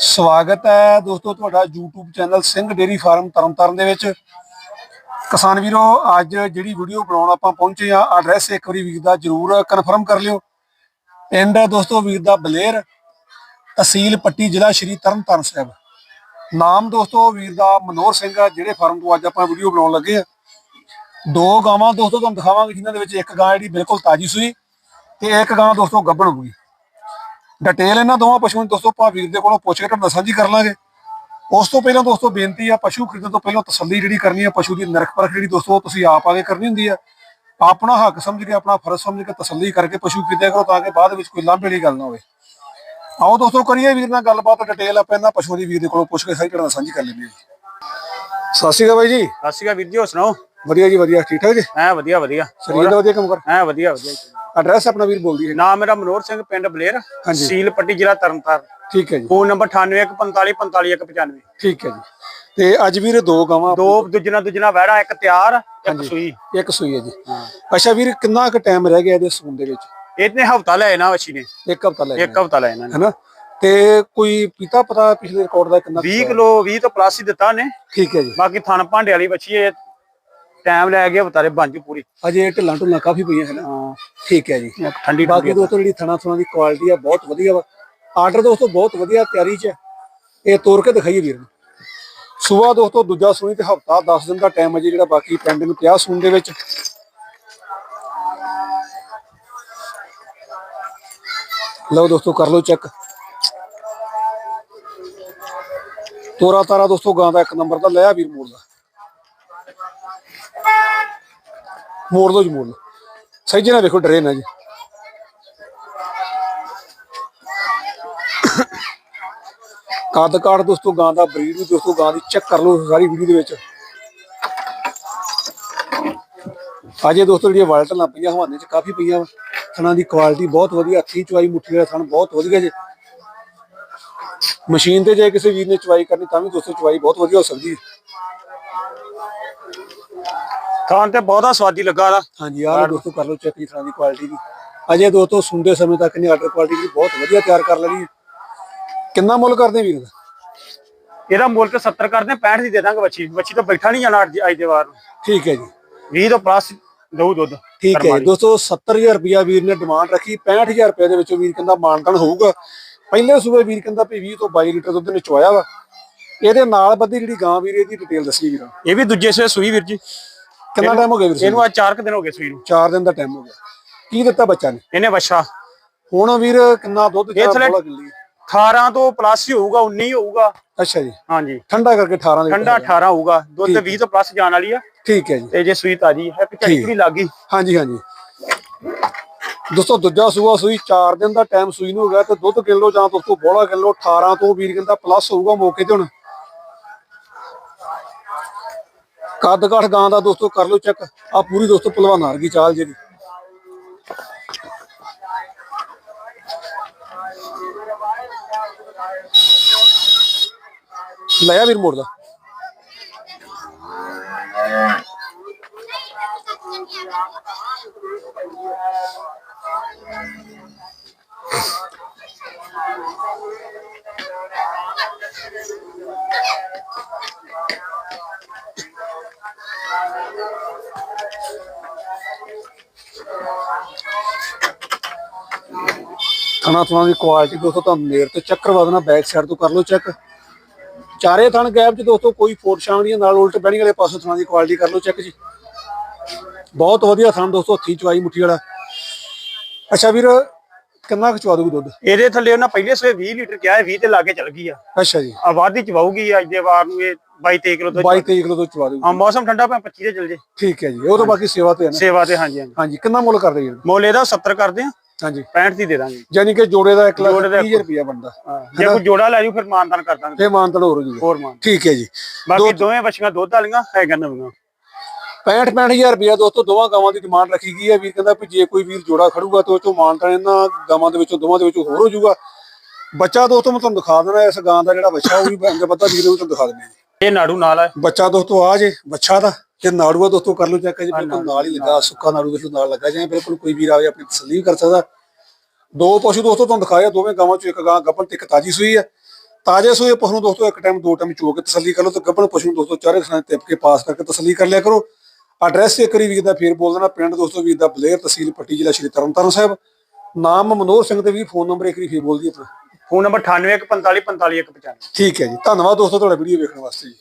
ਸਵਾਗਤ ਹੈ ਦੋਸਤੋ ਤੁਹਾਡਾ YouTube channel Singh dairy farm Tarn Taran ਦੇ ਵਿੱਚ। ਕਿਸਾਨ ਵੀਰੋ, ਅੱਜ ਜਿਹੜੀ ਵੀਡੀਓ ਬਣਾਉਣ ਆਪਾਂ ਪਹੁੰਚੇ ਆ ਐਡਰੈਸ ਇੱਕ ਵਾਰੀ ਵੀਰ ਦਾ ਜਰੂਰ ਕਨਫਰਮ ਕਰ ਲਿਓ। ਪਿੰਡ ਦੋਸਤੋ ਵੀਰ ਦਾ ਬਲੇਰ, ਤਹਿਸੀਲ ਪੱਟੀ ਜ਼ਿਲ੍ਹਾ ਸ਼੍ਰੀ ਤਰਨਤਾਰਨ ਸਾਹਿਬ। ਨਾਮ ਦੋਸਤੋ ਵੀਰ ਦਾ ਮਨੋਹਰ ਸਿੰਘ ਆ, ਜਿਹੜੇ ਫਾਰਮ ਤੋਂ ਅੱਜ ਆਪਾਂ ਵੀਡੀਓ ਬਣਾਉਣ ਲੱਗੇ ਆ ਦੋ ਗਾਵਾਂ ਦੋਸਤੋ ਤੁਹਾਨੂੰ ਦਿਖਾਵਾਂਗੇ, ਜਿਨ੍ਹਾਂ ਦੇ ਵਿੱਚ ਇੱਕ ਗਾਂ ਜਿਹੜੀ ਬਿਲਕੁਲ ਤਾਜੀ ਸੂਈ ਤੇ ਇੱਕ ਗਾਂ ਦੋਸਤੋ ਗੱਭਣ ਹੋਊਗੀ ਡਿਟੇਲ ਇਹਨਾਂ ਦੋਵਾਂ ਪਸ਼ੂਆਂ ਦੀ ਦੋਸਤੋ ਆਪਾਂ ਵੀਰ ਦੇ ਕੋਲੋਂ ਪੁੱਛ ਕੇ ਤੁਹਾਨੂੰ ਸਾਂਝੀ ਕਰ ਲਾਂਗੇ। ਉਸ ਤੋਂ ਪਹਿਲਾਂ ਦੋਸਤੋ ਬੇਨਤੀ ਆ ਪਸ਼ੂ ਖਰੀਦਣ ਤੋਂ ਪਹਿਲਾਂ ਤਸੱਲੀ ਜਿਹੜੀ ਕਰਨੀ ਆ ਪਸ਼ੂ ਦੀ ਨਰਖ ਪਰਖ ਜਿਹੜੀ ਦੋਸਤੋ ਉਹ ਤੁਸੀਂ ਆਪ ਆ ਕੇ ਕਰਨੀ ਹੁੰਦੀ ਆ। ਆਪਣਾ ਹੱਕ ਸਮਝ ਕੇ ਆਪਣਾ ਫਰਜ਼ ਸਮਝ ਕੇ ਤਸੱਲੀ ਕਰਕੇ ਪਸ਼ੂ ਖਰੀਦਿਆ ਕਰੋ ਤਾਂ ਕਿ ਬਾਅਦ ਵਿੱਚ ਕੋਈ ਲਾਂਭੇ ਵਾਲੀ ਗੱਲ ਨਾ ਹੋਵੇ। ਆਓ ਦੋਸਤੋ ਕਰੀਏ ਵੀਰ ਨਾਲ ਗੱਲਬਾਤ ਡਿਟੇਲ ਆਪਾਂ ਇਹਨਾਂ ਪਸ਼ੂਆਂ ਦੀ ਵੀਰ ਦੇ ਕੋਲੋਂ ਪੁੱਛ ਕੇ ਸਾਰੀ ਨਾਲ ਸਾਂਝੀ ਕਰ ਲੈਂਦੇ ਹਾਂ। ਸਤਿ ਸ਼੍ਰੀ ਅਕਾਲ ਬਾਈ ਜੀ। ਸਤਿ ਸ਼੍ਰੀ ਅਕਾਲ ਵੀਰ ਜੀ ਹੋਰ ਸੁਣਾਓ? ਵਧੀਆ ਜੀ ਵਧੀਆ। ਠੀਕ ਠਾਕ ਜੀ? ਐ ਵਧੀਆ ਵਧੀਆ। ਸਰੀਰ ਦਾ ਵਧੀਆ ਕੰਮ ਕਰ? ਐ ਵਧੀਆ ਵਧੀਆ। ਐਡਰੈਸ ਆਪਣਾ ਵੀਰ ਬੋਲਦੀ ਹੈ। ਨਾਮ ਮੇਰਾ ਮਨੋਹਰ ਸਿੰਘ ਪਿੰਡ ਬਲੇਰ ਹਾਂਜੀ। ਸੀਲ ਪੱਟੀ ਜ਼ਿਲ੍ਹਾ ਤਰਨਤਾਰਨ। ਠੀਕ ਹੈ ਜੀ। ਫੋਨ ਨੰਬਰ 9815455195 ਠੀਕ ਹੈ ਜੀ। ਤੇ ਅੱਜ ਵੀਰ ਦੋ ਗਾਵਾਂ। ਦੋ ਦੂਜਣਾ ਦੂਜਣਾ ਵਹਿੜਾ ਇੱਕ ਤਿਆਰ ਇੱਕ ਸੂਈ। ਇੱਕ ਸੂਈ ਹੈ ਜੀ। ਅੱਛਾ ਵੀਰ ਕਿੰਨਾ ਕੁ ਟਾਈਮ ਰਹਿ ਗਿਆ ਇਹਦੇ ਸੂਣ ਦੇ ਵਿੱਚ? ਇਹਨੇ ਹਫਤਾ ਲੈ ਨਾ ਵਛੀ ਨੇ। ਇੱਕ ਹਫਤਾ ਲੈ ਇੱਕ ਹਫਤਾ ਲੈ ਇਹਨਾਂ। ਨੇ ਹੈਨਾ? ਤੇ ਕੋਈ ਪੀਤਾ ਪਤਾ ਪਿਛਲੇ ਰਿਕਾਰਡ ਦਾ ਕਿੰਨਾ ਕੁ 20 ਕਿਲੋ 20 ਤੋਂ ਪਲੱਸ ਹੀ ਦਿੱਤਾ ਨੇ ਠੀਕ ਹੈ ਜੀ। ਬਾਕੀ ਥਣ ਭਾਂਡੇ ਵਾਲੀ ਵਛੀ ਇਹ ਟਾਈਮ ਲੈ ਗਿਆ ਬਤਾਰੇ ਬਣ ਜੂ ਪੂਰੀ। ਅਜੇ ਢਿੱਲਾਂ ਢੁੱਲਾਂ ਕਾਫੀ ਪਈਆਂ ਹੈ ਨਾ ਹਾਂ। ਠੀਕ ਹੈ ਜੀ। ਠੰਡੀ ਬਾਕੀ ਦੋਸਤੋ ਜਿਹੜੀ ਥਣਾ ਥਣਾ ਦੀ ਕੁਆਲਿਟੀ ਆ ਬਹੁਤ ਵਧੀਆ ਵਾ। ਆਰਡਰ ਦੋਸਤੋ ਬਹੁਤ ਵਧੀਆ ਤਿਆਰੀ 'ਚ। ਇਹ ਤੋੜ ਕੇ ਦਿਖਾਈਏ ਵੀਰ ਨੂੰ। ਸੂਆ ਦੋਸਤੋ ਦੂਜਾ ਸੂਈ ਤੇ ਹਫਤਾ 10 ਦਿਨ ਦਾ ਟਾਈਮ ਹੈ ਜਿਹੜਾ ਬਾਕੀ ਪਿੰਡ ਨੂੰ ਪਿਆ ਸੂਣ ਦੇ ਵਿੱਚ। ਲਓ ਦੋਸਤੋ ਕਰ ਲਓ ਚੈੱਕ ਤੋਰਾ ਤਾਰਾ ਦੋਸਤੋ ਗਾਂ ਦਾ ਇੱਕ ਨੰਬਰ ਦਾ ਲਿਆ ਵੀਰ ਮੋੜ ਦਾ। ਮੋੜ ਦੋ ਜੀ ਮੋੜ ਲਓ। ਸਹੀ ਜਨਾ ਵੇਖੋ, ਡਰੇ ਨਾ ਜੀ। ਕੱਦ ਕਾਠ ਦੋਸਤੋ ਗਾਂ ਦਾ ਬਰੀਡ ਵੀ ਦੋਸਤੋ ਗਾਂ ਦੀ ਚੈੱਕ ਕਰ ਲਓ ਸਾਰੀ ਵੀਡੀਓ ਦੇ ਵਿੱਚ। ਅਜੇ ਦੋਸਤੋ, ਜਿਹੜੀਆਂ ਵਾਲਟ ਲਾਂ ਪਈਆਂ ਹਵਾਨੇ ਚ ਕਾਫੀ ਪਈਆਂ ਵਾ। ਥਣਾਂ ਦੀ ਕੁਆਲਿਟੀ ਬਹੁਤ ਵਧੀਆ, ਅੱਖੀ ਚਵਾਈ ਮੁੱਠੀ ਵਾਲਾ ਥਣ ਬਹੁਤ ਵਧੀਆ ਜੀ। ਮਸ਼ੀਨ ਤੇ ਜੇ ਕਿਸੇ ਵੀਰ ਨੇ ਚੁਆਈ ਕਰਨੀ, ਤਾਂ ਵੀ ਦੋਸਤੋ ਚਵਾਈ ਬਹੁਤ ਵਧੀਆ ਹੋ ਸਕਦੀ ਹੈ। ਥਣ ਤੇ ਬਹੁਤਾ ਸਵਾਦੀ ਲੱਗਾ ਦਾ ਹਾਂਜੀ ਆਹ ਲਓ ਦੋਸਤੋ ਕਰ ਲਓ ਚੈੱਕ ਜੀ ਥਾਂ ਦੀ ਕੁਆਲਿਟੀ ਦੀ ਅਜੇ ਦੋਸਤੋ ਸੁੰਦੇ ਸਮੇਂ ਤੱਕ ਨੇ ਆਰਡਰ ਕੁਆਲਿਟੀ ਦੀ ਬਹੁਤ ਵਧੀਆ ਤਿਆਰ ਕਰ ਲੈਣੀ ਹੈ। ਕਿੰਨਾ ਮੁੱਲ ਕਰਦੇ ਵੀਰ? ਦਾ ਇਹਦਾ ਮੁੱਲ ਤੇ 70 ਕਰਦੇ 65 ਦੀ ਦੇ ਦਾਂਗੇ ਵਛੀ। ਵਛੀ ਤੋਂ ਬੈਠਾ ਨਹੀਂ ਜਾਣਾ ਅੱਜ ਅੱਜ ਦੇ ਵਾਰ ਨੂੰ। ਠੀਕ ਹੈ ਜੀ। 20 ਤੋਂ ਪਲੱਸ ਦਊ ਦੁੱਧ ਠੀਕ ਹੈ ਜੀ। ਦੋਸਤੋ 70000 ਰੁਪਿਆ ਵੀਰ ਨੇ ਡਿਮਾਂਡ ਰੱਖੀ। 65000 ਰੁਪਏ ਦੇ ਵਿੱਚੋਂ ਵੀਰ ਕਹਿੰਦਾ ਮਾਨਤਨ ਹੋਊਗਾ। ਪਹਿਲੇ ਸੂਬੇ ਵੀਰ ਕਹਿੰਦਾ ਵੀ 20 ਤੋਂ 22 ਲੀਟਰ ਦੁੱਧ ਨੇ ਚੁਆਇਆ ਵਾ। ਇਹਦੇ ਨਾਲ ਬੱਧੀ ਜਿਹੜੀ ਗਾਂ ਵੀਰ ਇਹਦੀ ਡਿਟੇਲ ਦੱਸੀ ਵੀਰ। ਇਹ ਵੀ ਦੂਜੇ ਸਵੇ ਸੂਈ ਵੀਰ ਜੀ। ਕਿੰਨਾ ਟਾਈਮ ਹੋ ਗਿਆ ਵੀਰ ਇਹਨੂੰ ਆ 4 ਕੁ ਦਿਨ ਹੋ ਗਏ ਸੂਈ ਨੂੰ। 4 ਦਿਨ ਦਾ ਟਾਈਮ ਹੋ ਗਿਆ। ਕੀ ਦਿੱਤਾ ਬੱਚਾ ਨੇ? ਇਹਨੇ ਵੱਛਾ ਹੁਣ ਵੀਰ ਕਿੰਨਾ ਦੁੱਧ ਇਹ ਥੱਲੇ- ਬੋਲਾ ਕਿੱਲੀ 18 ਤੋਂ ਪਲੱਸ ਹੀ ਹੋਊਗਾ 19 ਹੀ ਹੋਊਗਾ। ਅੱਛਾ ਜੀ। ਹਾਂਜੀ। ਠੰਡਾ ਕਰਕੇ 18 ਦੇ ਠੰਡਾ 18 ਹੋਊਗਾ। ਦੁੱਧ 20 ਤੋਂ ਪਲੱਸ ਜਾਣ ਵਾਲੀ ਆ। ਠੀਕ ਹੈ ਜੀ। ਤੇ ਜੇ ਸੂਈ ਤਾਜੀ ਹੈ। ਝੜੀ ਵੀ ਲੱਗੀ ਹਾਂਜੀ ਹਾਂਜੀ। ਦੋਸਤੋ ਦੂਜਾ ਸੂਆ ਸੂਈ 4 ਦਿਨ ਦਾ ਟਾਈਮ ਸੂਈ ਨੂੰ ਹੋ ਗਿਆ ਤੇ ਦੁੱਧ ਕਿਲੋ ਜਾਂ ਦੋਸਤੋ ਬੋਲਾ ਕਿਲੋ 18 ਤੋਂ ਵੀਰ ਕਹਿੰਦਾ ਪਲੱਸ ਹੋਊਗਾ ਮੌਕੇ ਤੇ ਹੁਣ। ਕੱਦ ਕਾਠ ਗਾਂ ਦਾ ਦੋਸਤੋ ਕਰ ਲਓ ਚੈੱਕ ਆ ਪੂਰੀ ਦੋਸਤੋ ਪਹਿਲਵਾਨ ਵਰਗੀ ਚਾਲ ਜਿਹੜੀ। ਲਿਆ ਵੀਰ ਮੋੜ ਦਾ। ਥਣਾ ਥਣਾ ਦੀ ਕੁਆਲਿਟੀ ਦੋਸਤੋ ਤੁਹਾਨੂੰ ਨੇੜ ਤੇ ਚੱਕਰ ਵਧਣਾ ਬੈਕ ਸਾਈਡ ਤੋਂ ਕਰ ਲਓ ਚੈੱਕ ਚਾਰੇ ਥਣ ਗੈਪ ਚ ਦੋਸਤੋ ਕੋਈ ਫੋਰ ਛਾਂਗੜੀਆਂ ਨਾਲ ਉਲਟ ਬਹਿਣੀ ਵਾਲੇ ਪਾਸੋਂ ਥਣਾ ਦੀ ਕੁਆਲਿਟੀ ਕਰ ਲਓ ਚੈੱਕ ਜੀ। ਬਹੁਤ ਵਧੀਆ ਥਣ ਦੋਸਤੋ ਹੱਥੀ ਚਵਾਈ ਮੁੱਠੀ ਵਾਲਾ। ਅੱਛਾ ਵੀਰ ਕਿੰਨਾ ਕੁ ਚਵਾ ਦੂਗੀ ਦੁੱਧ? ਇਹਦੇ ਥੱਲੇ ਉਹਨਾਂ ਪਹਿਲੇ ਸਵੇ 20 ਲੀਟਰ ਕਿਹਾ ਹੈ 20 ਤੇ ਲਾਗੇ ਚਲ ਗਈ ਆ। ਅੱਛਾ ਜੀ। ਆਬਾਦੀ ਚ ਵਾਹੂਗੀ ਅੱਜ ਦੇ ਵਾਰ ਨੂੰ ਇਹ 22 23 ਕਿਲੋ ਤੋਂ 22 23 ਕਿਲੋ ਤੋਂ ਚਵਾ ਦੂਗੀ ਹਾਂ ਮੌਸਮ ਠੰਡਾ ਭਾਵੇਂ 25 ਤੇ ਚਲ ਜੇ। ਠੀਕ ਹੈ ਜੀ ਉਹ ਤਾਂ ਬਾਕੀ ਸੇਵਾ ਤੇ ਹੈ ਨਾ। ਸੇਵਾ ਤੇ ਹਾਂਜੀ ਹਾਂਜੀ। ਕਿੰਨਾ ਮੁੱਲ ਕਰਦੇ ਜੀ ਮੁੱਲ ਇਹਦਾ 70 ਕਰਦੇ ਆ। ਹਾਂਜੀ। 65 ਦੀ ਦੇ ਦਾਂਗੇ। ਯਾਨੀ ਕਿ ਜੋੜੇ ਦਾ 1 ਲੱਖ ਜੋੜੇ ਦਾ 30 ਰੁਪਿਆ ਬਣਦਾ। ਜੇ ਕੋਈ ਜੋੜਾ ਲੈ ਜੂ ਫਿਰ ਮਾਨਦਾਨ ਕਰ ਦਾਂਗੇ। ਫੇ ਮਾਨਤਨ ਹੋਰ ਜੂਗਾ। ਹੋਰ ਮਾਨ। ਠੀਕ ਹੈ ਜੀ। ਬਾਕੀ ਦੋਵੇਂ ਬੱਚੀਆਂ ਦੁੱਧ ਵਾਲੀਆਂ ਹੈਗਾ ਨਵੀਆਂ? 65 65000 ਰੁਪਇਆ ਦੋਸਤੋ ਦੋਵਾਂ ਗਾਵਾਂ ਦੀ ਡਿਮਾਂਡ ਰੱਖੀ ਗਈ ਹੈ। ਵੀਰ ਕਹਿੰਦਾ ਵੀ ਜੇ ਕੋਈ ਵੀਰ ਜੋੜਾ ਖੜੂਗਾ ਤੇ ਉਹ ਚੋਂ ਮਾਨਤਨ ਇਹਨਾਂ ਗਾਵਾਂ ਦੇ ਵਿੱਚੋਂ ਦੋਵਾਂ ਦੇ ਵਿੱਚੋਂ ਹੋਰ ਹੋ ਜਾਊਗਾ ਬੱਚਾ ਦੋਸਤੋ ਮੈਂ ਤੁਹਾਨੂੰ ਦਿਖਾ ਦੇਣਾ ਇਸ ਗਾਂ ਦਾ ਜਿਹੜਾ ਬੱਚਾ ਉਹ ਵੀ ਬੰਦ ਪਤਾ ਵੀਰ ਨੂੰ ਤੁਹਾਨੂੰ ਦਿਖਾ ਦਿੰਦੇ ਜੀ। ਇਹ ਨਾੜੂ ਨਾਲ ਹੈ ਬੱਚਾ ਦੋਸਤੋ ਆ ਜੇ ਬੱਚਾ ਦਾ। ਤੇ ਨਾੜੂਆ ਦੋਸਤੋ ਕਰ ਲਓ ਚੈੱਕ ਜੀ ਬਿਲਕੁਲ ਨਾਲ ਹੀ ਲੱਗਾ ਸੁੱਕਾ ਨਾੜੂ ਦੇ ਨਾਲ ਲੱਗਾ ਜਿਵੇਂ ਬਿਲਕੁਲ ਕੋਈ ਵੀਰ ਆਵੇ ਆਪਣੀ ਤਸੱਲੀ ਵੀ ਕਰ ਸਕਦਾ। ਦੋ ਪਸ਼ੂ ਦੋਸਤੋ ਤੁਹਾਨੂੰ ਦਿਖਾਇਆ ਦੋਵੇਂ ਗਾਵਾਂ ਚੋਂ ਇੱਕ ਗਾਂ ਗੱਭਣ ਤੇ ਇੱਕ ਤਾਜੀ ਸੂਈ ਹੈ। ਤਾਜੇ ਸੋਏ ਪਸ਼ੂ ਨੂੰ ਦੋਸਤੋ ਇੱਕ ਟਾਈਮ ਦੋ ਟਾਈਮ ਚੋ ਕੇ ਤਸੱਲੀ ਕਰ ਲਓ ਤੇ ਗੱਭਣ ਪਸ਼ੂ ਨੂੰ ਦੋਸਤੋ ਚਾਰੇ ਖਾਨੇ ਟਿਪ ਕੇ ਪਾਸ ਕਰਕੇ ਤਸੱਲੀ ਕਰ ਲਿਆ ਕਰੋ। ਐਡਰੈਸ ਇੱਕ ਵਾਰੀ ਵੀਰ ਦਾ ਫੇਰ ਬੋਲ ਦੇਣਾ ਪਿੰਡ ਦੋਸਤੋ ਵੀਰ ਦਾ ਬਲੇਰ ਤਹਿਸੀਲ ਪੱਟੀ ਜ਼ਿਲ੍ਹਾ ਸ਼੍ਰੀ ਤਰਨਤਾਰਨ ਸਾਹਿਬ। ਨਾਮ ਮਨੋਹਰ ਸਿੰਘ ਤੇ ਵੀ ਫੋਨ ਨੰਬਰ ਇੱਕ ਵਾਰੀ ਫੇਰ ਬੋਲ ਦੀ ਆਪਣਾ। ਫੋਨ ਨੰਬਰ 9845455195 ਠੀਕ ਹੈ ਜੀ ਧੰਨਵਾਦ ਦੋਸਤੋ ਤੁਹਾਡਾ ਵੀਡੀਓ ਵੇਖਣ ਵਾਸਤੇ ਜੀ।